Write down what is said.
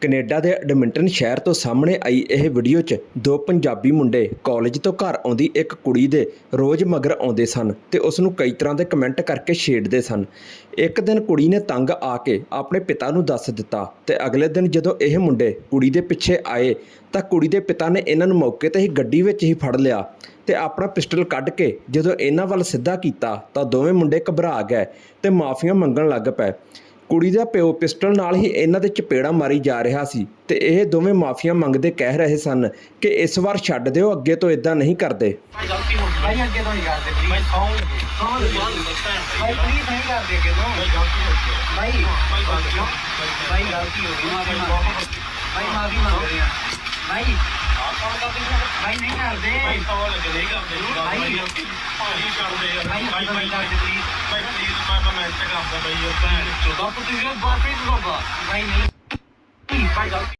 Canada ਦੇ Edmonton ਸ਼ਹਿਰ ਤੋਂ ਸਾਹਮਣੇ ਆਈ ਇਹ ਵੀਡੀਓ 'ਚ ਦੋ ਪੰਜਾਬੀ ਮੁੰਡੇ ਕਾਲਜ ਤੋਂ ਘਰ ਆਉਂਦੀ ਇੱਕ ਕੁੜੀ ਦੇ ਰੋਜ਼ ਮਗਰ ਆਉਂਦੇ ਸਨ ਤੇ ਉਸ ਨੂੰ ਕਈ ਤਰ੍ਹਾਂ ਦੇ ਕਮੈਂਟ ਕਰਕੇ ਛੇੜਦੇ ਸਨ। ਇੱਕ ਦਿਨ ਕੁੜੀ ਨੇ ਤੰਗ ਆ ਕੇ ਆਪਣੇ ਪਿਤਾ ਨੂੰ ਦੱਸ ਦਿੱਤਾ ਤੇ ਅਗਲੇ ਦਿਨ ਜਦੋਂ ਇਹ ਮੁੰਡੇ ਕੁੜੀ ਦੇ ਪਿੱਛੇ ਆਏ ਤਾਂ ਕੁੜੀ ਦੇ ਪਿਤਾ ਨੇ ਇਹਨਾਂ ਨੂੰ ਮੌਕੇ ਤੇ ਹੀ ਗੱਡੀ ਵਿੱਚ ਹੀ ਫੜ ਲਿਆ ਤੇ ਆਪਣਾ ਪਿਸਟਲ ਕੱਢ ਕੇ ਜਦੋਂ ਇਹਨਾਂ ਵੱਲ ਸਿੱਧਾ ਕੀਤਾ ਤਾਂ ਦੋਵੇਂ ਮੁੰਡੇ ਘਬਰਾ ਗਏ ਤੇ ਮਾਫੀਆਂ ਮੰਗਣ ਲੱਗ ਪਏ। ਕੁੜੀ ਦਾ ਪਿਓ ਪਿਸਟਲ ਨਾਲ ਹੀ ਇਹਨਾਂ ਦੇ ਚਪੇੜਾ ਮਾਰੀ ਜਾ ਰਿਹਾ ਸੀ ਤੇ ਇਹ ਦੋਵੇਂ ਮਾਫੀਆਂ ਮੰਗਦੇ ਕਹਿ ਰਹੇ ਸਨ ਕਿ ਇਸ ਵਾਰ ਛੱਡ ਦਿਓ ਅੱਗੇ ਤੋਂ ਇਦਾਂ ਨਹੀਂ ਕਰਦੇ ਗਲਤੀ ਹੋ ਗਈ ਭਾਈ ਅੱਗੇ ਤੋਂ ਨਹੀਂ ਕਰਦੇ ਪਲੀਜ਼ ਮੈਂ ਸੌਂ ਸੌਂ ਦੇ ਭਾਈ ਪਲੀਜ਼ ਨਹੀਂ ਕਰਦੇ ਅੱਗੇ ਤੋਂ ਮੈਂ ਗਲਤੀ ਹੋ ਗਈ ਭਾਈ ਮੈਂ ਗਲਤੀ ਹੋ ਭਾਈ ਗਲਤੀ ਹੋ ਗਈ ਮਾਫੀ ਮੰਗ ਭਾਈ ਮਾਫੀ ਮੰਗ ਰਹੇ ਆ ਭਾਈ ਭਾਈ ਨਹੀਂ ਕਰਦੇ ਭਾਈ ਸੌਂ ਲੱਗੇ ਨਹੀਂ ਕਰਦੇ ਭਾਈ। ਭਾਈ ਕਰਦੇ ਭਾਈ ਭਾਈ ਕਰਦੇ ਕਰਦਾ ਭਾਈ ਯਾਰ ਭੈਣ। ਚੋਦਾ ਪੁੱਤ ਜੀ ਬਾਪੇ ਨੂੰ ਬਾਬਾ ਭਾਈ ਨਹੀਂ ਭਾਈ ਗਲਤੀ